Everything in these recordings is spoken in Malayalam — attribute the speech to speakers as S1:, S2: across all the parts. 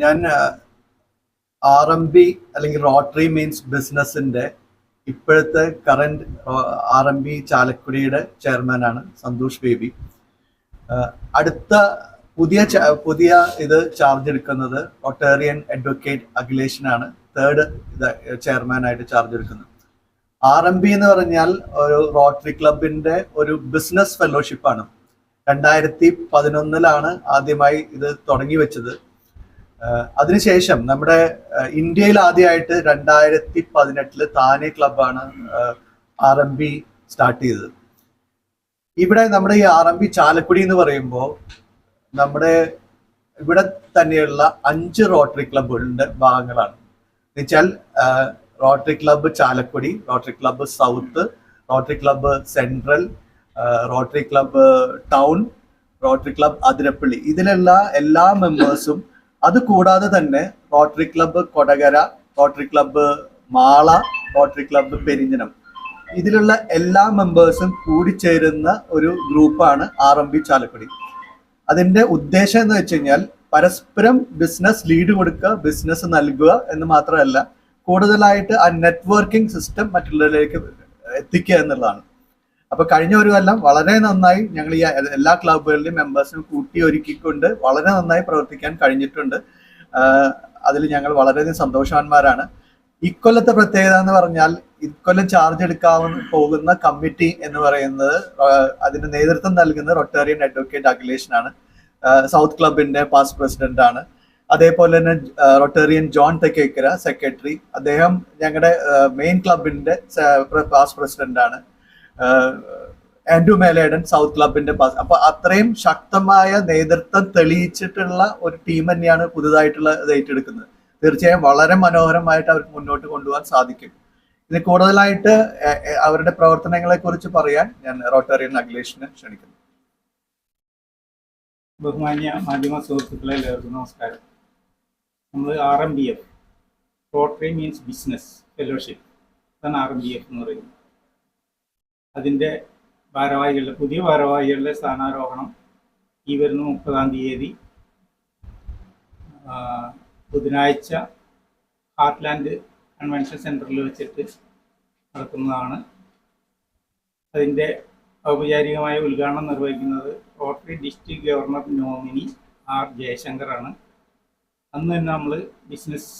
S1: ഞാൻ ആർ എം ബി അല്ലെങ്കിൽ റോട്ടറി മീൻസ് ബിസിനസിന്റെ ഇപ്പോഴത്തെ കറന്റ് ആർ എം ബി ചാലക്കുടിയുടെ ചെയർമാനാണ് സന്തോഷ് ബേബി. അടുത്ത പുതിയ പുതിയ ഇത് ചാർജ് എടുക്കുന്നത് ഒട്ടേറിയൻ അഡ്വക്കേറ്റ് അഖിലേഷനാണ് തേർഡ് ചെയർമാനായിട്ട് ചാർജ് എടുക്കുന്നത്. ആർ എം ബി എന്ന് പറഞ്ഞാൽ ഒരു റോട്ടറി ക്ലബിന്റെ ഒരു ബിസിനസ് ഫെലോഷിപ്പാണ് രണ്ടായിരത്തി പതിനൊന്നിലാണ് ആദ്യമായി ഇത് തുടങ്ങി വെച്ചത്. അതിനുശേഷം നമ്മുടെ ഇന്ത്യയിൽ ആദ്യമായിട്ട് രണ്ടായിരത്തി പതിനെട്ടിൽ താനെ ക്ലബാണ് ആർ എം ബി സ്റ്റാർട്ട് ചെയ്തത്. ഇവിടെ നമ്മുടെ ഈ ആർ എം ബി ചാലക്കുടി എന്ന് പറയുമ്പോൾ നമ്മുടെ ഇവിടെ തന്നെയുള്ള അഞ്ച് റോട്ടറി ക്ലബുകളുടെ ഭാഗങ്ങളാണ്. എന്നുവെച്ചാൽ Rotary club Chalakudy Rotary club south Rotary club central Rotary club town Rotary club Athirappilly. ഇതിലുള്ള എല്ലാ മെമ്പേഴ്സും അത് കൂടാതെ തന്നെ Rotary club Kodakara Rotary club Mala Rotary club Perinjanam. ഇതിലുള്ള എല്ലാ മെമ്പേഴ്സും കൂടിച്ചേരുന്ന ഒരു ഗ്രൂപ്പാണ് ആർ എം ബി ചാലക്കുടി. അതിന്റെ ഉദ്ദേശം എന്ന് വെച്ച് കഴിഞ്ഞാൽ പരസ്പരം ബിസിനസ് ലീഡ് കൊടുക്കുക ബിസിനസ് നൽകുക എന്ന് മാത്രമല്ല കൂടുതലായിട്ട് ആ നെറ്റ്വർക്കിംഗ് സിസ്റ്റം മറ്റുള്ളവരിലേക്ക് എത്തിക്കുക എന്നുള്ളതാണ്. അപ്പൊ കഴിഞ്ഞ ഒരു കൊല്ലം വളരെ നന്നായി ഞങ്ങൾ ഈ എല്ലാ ക്ലബുകളിലെയും മെമ്പേഴ്സിനും കൂട്ടി ഒരുക്കിക്കൊണ്ട് വളരെ നന്നായി പ്രവർത്തിക്കാൻ കഴിഞ്ഞിട്ടുണ്ട്. അതിൽ ഞങ്ങൾ വളരെയധികം സന്തോഷവാന്മാരാണ്. ഇക്കൊല്ലത്തെ പ്രത്യേകത എന്ന് പറഞ്ഞാൽ ഇക്കൊല്ലം ചാർജ് എടുക്കാവുന്ന പോകുന്ന കമ്മിറ്റി എന്ന് പറയുന്നത് അതിന് നേതൃത്വം നൽകുന്ന റൊട്ടേറിയൻ അഡ്വക്കേറ്റ് അഖിലേഷനാണ് സൗത്ത് ക്ലബിന്റെ പാസ്റ്റ് പ്രസിഡന്റ് ആണ്. അതേപോലെ തന്നെ റൊട്ടേറിയൻ ജോൺ തെക്കേക്കര സെക്രട്ടറി അദ്ദേഹം ഞങ്ങളുടെ മെയിൻ ക്ലബിന്റെ പാസ്റ്റ് പ്രസിഡന്റ് ആണ്. ആൻഡ്രു മേലേഡൻ സൗത്ത് ക്ലബിന്റെ പാസ് അപ്പൊ അത്രയും ശക്തമായ നേതൃത്വം തെളിയിച്ചിട്ടുള്ള ഒരു ടീം തന്നെയാണ് പുതുതായിട്ടുള്ള ഇത് ഏറ്റെടുക്കുന്നത്. തീർച്ചയായും വളരെ മനോഹരമായിട്ട് അവർക്ക് മുന്നോട്ട് കൊണ്ടുപോകാൻ സാധിക്കും. ഇത് കൂടുതലായിട്ട് അവരുടെ പ്രവർത്തനങ്ങളെ കുറിച്ച് പറയാൻ ഞാൻ റോട്ടറിയൻ അഖിലേഷിനെ ക്ഷണിക്കുന്നു.
S2: ബഹുമാന്യ മാധ്യമ സുഹൃത്തുക്കളെ എല്ലാവർക്കും നമസ്കാരം. നമ്മൾ R M B F Rotary means business fellowship അതാണ് ആർ എം ബി എഫ് എന്ന് പറയുന്നത്. അതിന്റെ ഭാരവാഹികളുടെ പുതിയ ഭാരവാഹികളുടെ സ്ഥാനാരോഹണം ഈ വരുന്ന മുപ്പതാം തീയതി ബുധനാഴ്ച ഹാർട്ട്ലാൻഡ് കൺവെൻഷൻ സെന്ററിൽ വെച്ചിട്ട് നടക്കുന്നതാണ്. അതിന്റെ ഔപചാരികമായ ഉദ്ഘാടനം നിർവഹിക്കുന്നത് rotary district governor nominee R ജയശങ്കറാണ്. അന്ന് തന്നെ നമ്മൾ ബിസിനസ്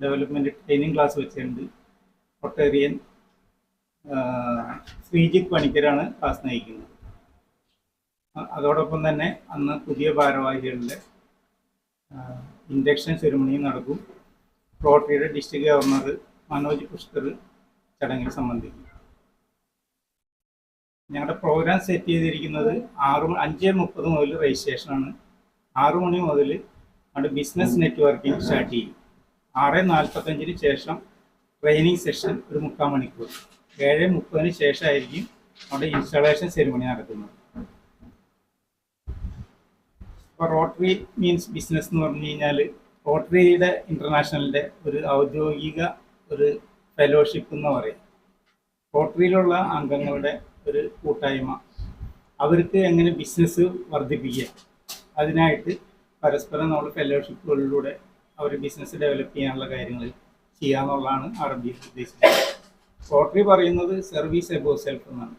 S2: ഡെവലപ്മെന്റ് ട്രെയിനിങ് ക്ലാസ് വെച്ചിട്ടുണ്ട്. റൊട്ടേറിയൻ ശ്രീജിത്ത് പണിക്കരാണ് ക്ലാസ് നയിക്കുന്നത്. അതോടൊപ്പം തന്നെ അന്ന് പുതിയ ഭാരവാഹികളുടെ ഇൻഡക്ഷൻ സെറിമണിയും നടക്കും. റോട്ടറിയുടെ ഡിസ്ട്രിക്ട് ഗവർണർ മനോജ് പുഷ്കർ ചടങ്ങിൽ സംബന്ധിക്കും. ഞങ്ങളുടെ പ്രോഗ്രാം സെറ്റ് ചെയ്തിരിക്കുന്നത് ആറ് അഞ്ച് മുപ്പത് മുതൽ രജിസ്ട്രേഷനാണ് ആറു മണി മുതൽ നമ്മുടെ ബിസിനസ് നെറ്റ്വർക്കിംഗ് സ്റ്റാർട്ട് ചെയ്യും. ആറ് നാൽപ്പത്തഞ്ചിന് ശേഷം ട്രെയിനിങ് സെഷൻ ഒരു മുക്കാൽ മണിക്കൂർ. ഏഴ് മുപ്പതിന് ശേഷമായിരിക്കും നമ്മുടെ ഇൻസ്റ്റാളേഷൻ സെറിമണി നടക്കുന്നത്. ഇപ്പോൾ റോട്ടറി മീൻസ് ബിസിനസ് എന്ന് പറഞ്ഞു കഴിഞ്ഞാൽ റോട്ടറിയുടെ ഇന്റർനാഷണലിന്റെ ഒരു ഔദ്യോഗിക ഒരു ഫെലോഷിപ്പ് എന്ന് പറയും. റോട്ടറിയിലുള്ള അംഗങ്ങളുടെ ഒരു കൂട്ടായ്മ. അവർക്ക് എങ്ങനെ ബിസിനസ് വർദ്ധിപ്പിക്കുക? അതിനായിട്ട് പരസ്പരം നമ്മൾ ഫെലോഷിപ്പുകളിലൂടെ അവർ ബിസിനസ് ഡെവലപ്പ് ചെയ്യാനുള്ള കാര്യങ്ങൾ ചെയ്യാന്നുള്ളതാണ് ആർ ബി ഉദ്ദേശിക്കുന്നത്. റോട്ടറി പറയുന്നത് സർവീസ് എബോ സെൽഫ് എന്നാണ്.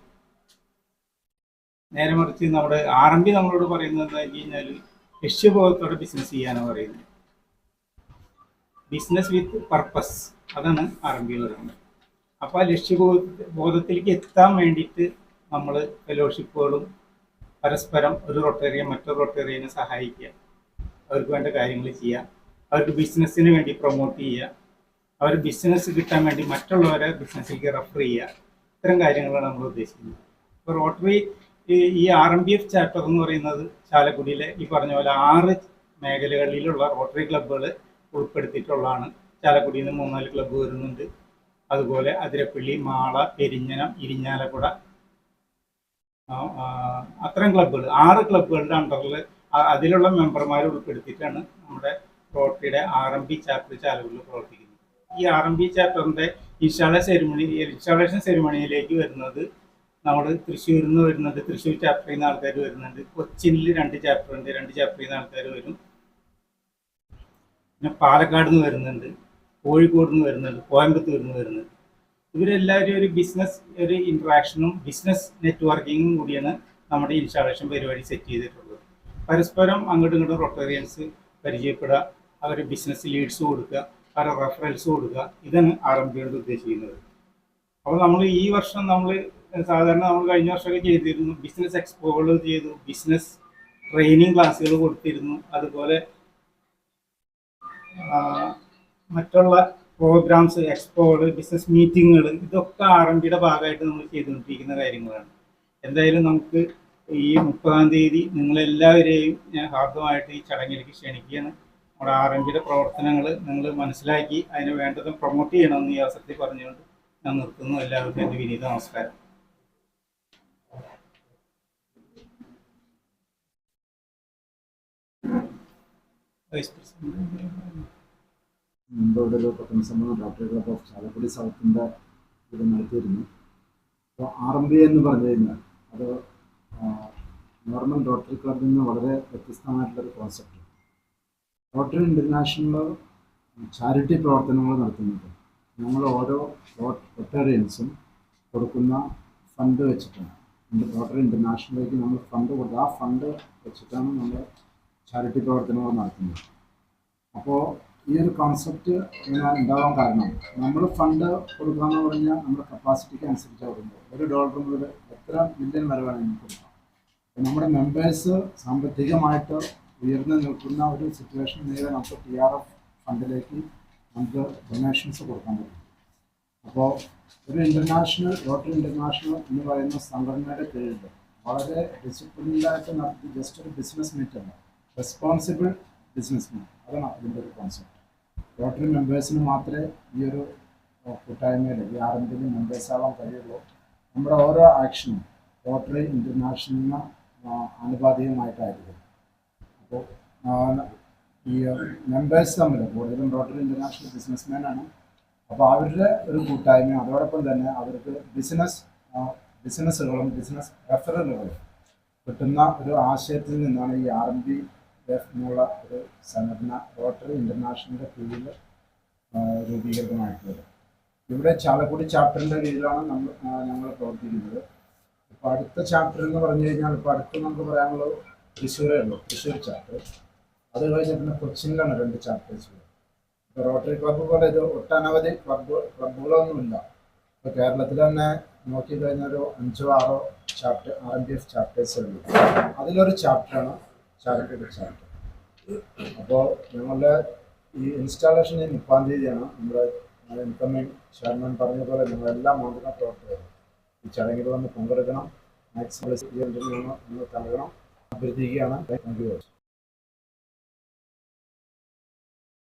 S2: നേരെ മറിച്ച് നമ്മുടെ ആർ എം ബി നമ്മളോട് പറയുന്നത് എന്താ വെച്ച് കഴിഞ്ഞാൽ ലക്ഷ്യബോധത്തോടെ ബിസിനസ് ചെയ്യാനാണ് പറയുന്നത്. ബിസിനസ് വിത്ത് പർപ്പസ് അതാണ് ആർ എം ബി പറയുന്നത്. അപ്പോൾ ആ ലക്ഷ്യബോധ ബോധത്തിലേക്ക് എത്താൻ വേണ്ടിയിട്ട് നമ്മൾ ഫെലോഷിപ്പുകളും പരസ്പരം ഒരു റൊട്ടേറിയ മറ്റൊരു റൊട്ടേറിയനെ സഹായിക്കുക. അവർക്ക് വേണ്ട കാര്യങ്ങൾ ചെയ്യുക. അവർക്ക് ബിസിനസ്സിന് വേണ്ടി പ്രൊമോട്ട് ചെയ്യുക. അവർ ബിസിനസ് കിട്ടാൻ വേണ്ടി മറ്റുള്ളവരെ ബിസിനസ്സിലേക്ക് റെഫർ ചെയ്യുക. ഇത്തരം കാര്യങ്ങളാണ് നമ്മൾ ഉദ്ദേശിക്കുന്നത്. ഇപ്പോൾ റോട്ടറി ഈ- R M B F chapter എന്ന് പറയുന്നത് ചാലക്കുടിയിലെ ഈ പറഞ്ഞ പോലെ ആറ് മേഖലകളിലുള്ള റോട്ടറി ക്ലബ്ബുകൾ ഉൾപ്പെടുത്തിയിട്ടുള്ളതാണ്. ചാലക്കുടിയിൽ നിന്ന് മൂന്നാൽ ക്ലബ്ബ് വരുന്നുണ്ട്. അതുപോലെ അതിരപ്പള്ളി മാള പെരിഞ്ഞനം ഇരിഞ്ഞാലക്കുട. അത്തരം ക്ലബ്ബുകൾ ആറ് ക്ലബ്ബുകളുടെ അണ്ടറിൽ അതിലുള്ള മെമ്പർമാരെ ഉൾപ്പെടുത്തിയിട്ടാണ് നമ്മുടെ റോട്ടറിയുടെ ആർ എം ബി ചാപ്റ്റർ ചാലക്കുടിയിൽ പ്രവർത്തിക്കുന്നത്. ഈ ആർ എം ബി ചാപ്റ്ററിന്റെ ഇൻസ്റ്റാളേഷൻ സെറിമണി ഇൻസ്റ്റാളേഷൻ സെറിമണിയിലേക്ക് വരുന്നത് നമ്മൾ തൃശ്ശൂരിൽ നിന്ന് വരുന്നുണ്ട് തൃശ്ശൂർ ചാപ്റ്ററിൽ നിന്ന് ആൾക്കാർ വരുന്നുണ്ട്. കൊച്ചിനിൽ രണ്ട് ചാപ്റ്റർ ഉണ്ട് രണ്ട് ചാപ്റ്ററിൽ നിന്ന് ആൾക്കാർ വരും. പിന്നെ പാലക്കാട് നിന്ന് വരുന്നുണ്ട് കോഴിക്കോട് നിന്ന് വരുന്നുണ്ട് കോയമ്പത്തൂരിൽ നിന്ന് വരുന്നുണ്ട്. ഇവരെല്ലാവരും ഒരു ബിസിനസ് ഒരു ഇൻട്രാക്ഷനും ബിസിനസ് നെറ്റ്വർക്കിങ്ങും കൂടിയാണ് നമ്മുടെ ഇൻസ്റ്റാളേഷൻ പരിപാടി സെറ്റ് ചെയ്തിട്ടുള്ളത്. പരസ്പരം അങ്ങോട്ടും ഇങ്ങോട്ടും റൊട്ടേറിയൻസ് പരിചയപ്പെടുക അവർ ബിസിനസ് ലീഡ്സ് കൊടുക്കുക അവരെ റെഫറൻസ് കൊടുക്കുക. ഇതാണ് ആർ എം കൊണ്ട് ഉദ്ദേശിക്കുന്നത്. അപ്പോൾ നമ്മൾ ഈ വർഷം നമ്മൾ സാധാരണ നമ്മൾ കഴിഞ്ഞ വർഷമൊക്കെ ചെയ്തിരുന്നു. ബിസിനസ് എക്സ്പോകൾ ചെയ്തു. ബിസിനസ് ട്രെയിനിങ് ക്ലാസ്സുകൾ കൊടുത്തിരുന്നു. അതുപോലെ മറ്റുള്ള പ്രോഗ്രാംസ് എക്സ്പോകൾ ബിസിനസ് മീറ്റിങ്ങുകൾ ഇതൊക്കെ ആർ എം പിയുടെ ഭാഗമായിട്ട് നമ്മൾ ചെയ്തുകൊണ്ടിരിക്കുന്ന കാര്യങ്ങളാണ്. എന്തായാലും നമുക്ക് ഈ മുപ്പതാം തീയതി നിങ്ങളെല്ലാവരെയും ഞാൻ ഹാർദമായിട്ട് ഈ ചടങ്ങിലേക്ക് ക്ഷണിക്കുകയാണ്. നമ്മുടെ ആർ എം പ്രവർത്തനങ്ങൾ നിങ്ങൾ മനസ്സിലാക്കി അതിന് വേണ്ടതും പ്രൊമോട്ട് ചെയ്യണമെന്ന് ഈ അവസരത്തിൽ പറഞ്ഞുകൊണ്ട് ഞാൻ നിർത്തുന്നു. എല്ലാവർക്കും എന്റെ വിനീത നമസ്കാരം. വൈസ് പ്രസിഡന്റ്
S3: മുമ്പ് ഇവിടെ ഡോക്ടർ ഓഫ് ചാലക്കുടി സൗത്തിന്റെ ഇത് നടത്തിയിരുന്നു അപ്പോൾ ആർ എം ബി എന്ന് പറഞ്ഞു കഴിഞ്ഞാൽ അത് നോർമൽ ഡോക്ടർ ക്ലബിൽ നിന്ന് വളരെ വ്യത്യസ്തമായിട്ടുള്ളൊരു കോൺസെപ്റ്റ് റോട്ടറി ഇന്റർനാഷണൽ ചാരിറ്റി പ്രവർത്തനങ്ങൾ നടത്തുന്നത് നമ്മൾ ഓരോ റൊട്ടേറിയൻസും കൊടുക്കുന്ന ഫണ്ട് വെച്ചിട്ടാണ്. റോട്ടറി ഇന്റർനാഷണലിലേക്ക് നമ്മൾ ഫണ്ട് കൊടുക്കുക ആ ഫണ്ട് വെച്ചിട്ടാണ് നമ്മൾ ചാരിറ്റി പ്രവർത്തനങ്ങൾ നടത്തുന്നത്. അപ്പോൾ ഈ ഒരു കോൺസെപ്റ്റ് ഞാൻ ഉണ്ടാവാൻ കാരണം നമ്മൾ ഫണ്ട് കൊടുക്കുക കൊടുക്കാന്ന് പറഞ്ഞാൽ നമ്മുടെ കപ്പാസിറ്റിക്ക് അനുസരിച്ച് കൊടുക്കുമ്പോൾ ഒരു ഡോളർ മുതൽ എത്ര മില്യൺ വരെ വേണമെങ്കിൽ കൊടുക്കാം. നമ്മുടെ മെമ്പേഴ്സ് സാമ്പത്തികമായിട്ട് ഉയർന്നു നിൽക്കുന്ന ഒരു സിറ്റുവേഷൻ നേരെ നമുക്ക് പി ആർ എഫ് ഫണ്ടിലേക്ക് നമുക്ക് ഡൊണേഷൻസ് കൊടുക്കാൻ പറ്റും. അപ്പോൾ ഒരു ഇന്റർനാഷണൽ റോട്ടറി ഇന്റർനാഷണൽ എന്ന് പറയുന്ന സംഘടനയുടെ കീഴിൽ വളരെ ഡിസിപ്ലിൻഡായിട്ട് നടത്തി ജസ്റ്റ് ഒരു ബിസിനസ് മീറ്റ് അല്ല റെസ്പോൺസിബിൾ ബിസിനസ് മീറ്റ് അതാണ് അതിന്റെ ഒരു കോൺസെപ്റ്റ് റോട്ടറി മെമ്പേഴ്സിന് മാത്രമേ ഈ ഒരു കൂട്ടായ്മയിൽ ഈ എം മെമ്പേഴ്സ് ആവാൻ കഴിയുള്ളൂ. നമ്മുടെ ഓരോ ആക്ഷനും റോട്ടറി ഇന്റർനാഷണലിന് ആനുപാതികമായിട്ടായിരിക്കും. അപ്പോൾ ഈ മെമ്പേഴ്സ് തമ്മിൽ കൂടുതലും റോട്ടറി ഇന്റർനാഷണൽ ബിസിനസ്മാനാണ് അപ്പോൾ അവരുടെ ഒരു കൂട്ടായ്മ അതോടൊപ്പം തന്നെ അവർക്ക് ബിസിനസ് ബിസിനസ്സുകളും ബിസിനസ് റെഫറലുകളും കിട്ടുന്ന ഒരു ആശയത്തിൽ നിന്നാണ് ഈ ആർ എം ബി എഫ് എന്നുള്ള ഒരു സംഘടന റോട്ടറി ഇന്റർനാഷണലിന്റെ കീഴിൽ രൂപീകൃതമായിട്ടുള്ളത്. ഇവിടെ ചാലക്കുടി ചാപ്റ്ററിന്റെ കീഴിലാണ് നമ്മൾ ഞങ്ങൾ പ്രവർത്തിക്കുന്നത്. ഇപ്പോൾ അടുത്ത ചാപ്റ്റർ എന്ന് പറഞ്ഞു കഴിഞ്ഞാൽ ഇപ്പോൾ അടുത്ത് നമുക്ക് പറയാനുള്ളത് തൃശ്ശൂരേ ഉള്ളൂ തൃശ്ശൂർ ചാപ്റ്റർ അത് കഴിഞ്ഞ് പിന്നെ കൊച്ചിനിലാണ് രണ്ട് ചാപ്റ്റേഴ്സ് ഇപ്പോൾ റോട്ടറി ക്ലബ്ബ് പോലെ ഇത് ഒട്ടനവധി ക്ലബ്ബ് ക്ലബ്ബുകളൊന്നുമില്ല ഇപ്പോൾ കേരളത്തിൽ തന്നെ നോക്കി കഴിഞ്ഞാൽ ഒരു അഞ്ചോ ആറോ chapter R M P F chapters ഉള്ളൂ അതിലൊരു ചാപ്റ്ററാണ് ചാരിറ്റിയുടെ ചാപ്റ്റർ അപ്പോൾ ഞങ്ങളുടെ ഈ ഇൻസ്റ്റാളേഷൻ ഈ മുപ്പാം തീയതിയാണ്. നമ്മുടെ ഇൻകമിങ് ചെയർമാൻ പറഞ്ഞ പോലെ നിങ്ങളെല്ലാ മാതൃക പ്രവർത്തകരും ഈ ചടങ്ങിൽ വന്ന് പങ്കെടുക്കണം. മാക്സിമം നിങ്ങൾ നൽകണം അഭ്യർത്ഥിക്കുകയാണ്. Thank you